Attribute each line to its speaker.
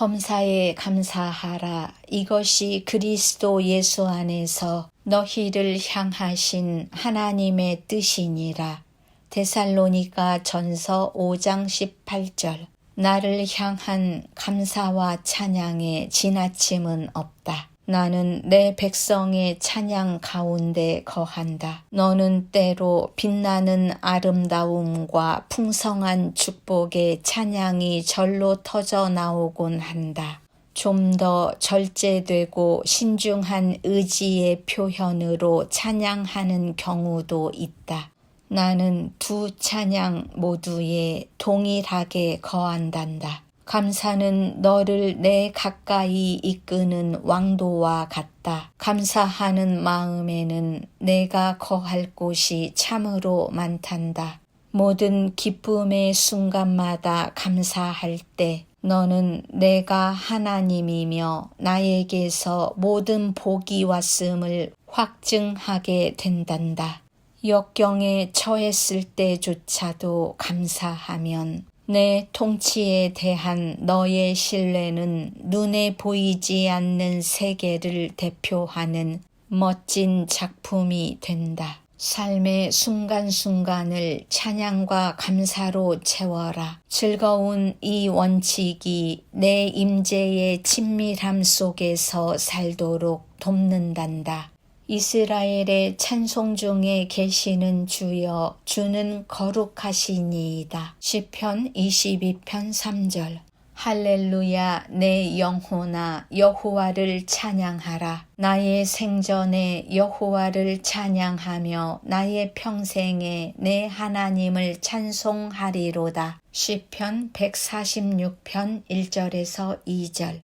Speaker 1: 범사에 감사하라. 이것이 그리스도 예수 안에서 너희를 향하신 하나님의 뜻이니라. 데살로니가 전서 5장 18절. 나를 향한 감사와 찬양에 지나침은 없다. 나는 내 백성의 찬양 가운데 거한다. 너는 때로 빛나는 아름다움과 풍성한 축복의 찬양이 절로 터져 나오곤 한다. 좀 더 절제되고 신중한 의지의 표현으로 찬양하는 경우도 있다. 나는 두 찬양 모두에 동일하게 거한단다. 감사는 너를 내 가까이 이끄는 왕도와 같다. 감사하는 마음에는 내가 거할 곳이 참으로 많단다. 모든 기쁨의 순간마다 감사할 때 너는 내가 하나님이며 나에게서 모든 복이 왔음을 확증하게 된단다. 역경에 처했을 때조차도 감사하면 내 통치에 대한 너의 신뢰는 눈에 보이지 않는 세계를 대표하는 멋진 작품이 된다. 삶의 순간순간을 찬양과 감사로 채워라. 즐거운 이 원칙이 내 임재의 친밀함 속에서 살도록 돕는단다. 이스라엘의 찬송 중에 계시는 주여 주는 거룩하시니이다. 시편 22편 3절. 할렐루야 내 영혼아 여호와를 찬양하라. 나의 생전에 여호와를 찬양하며 나의 평생에 내 하나님을 찬송하리로다. 시편 146편 1절에서 2절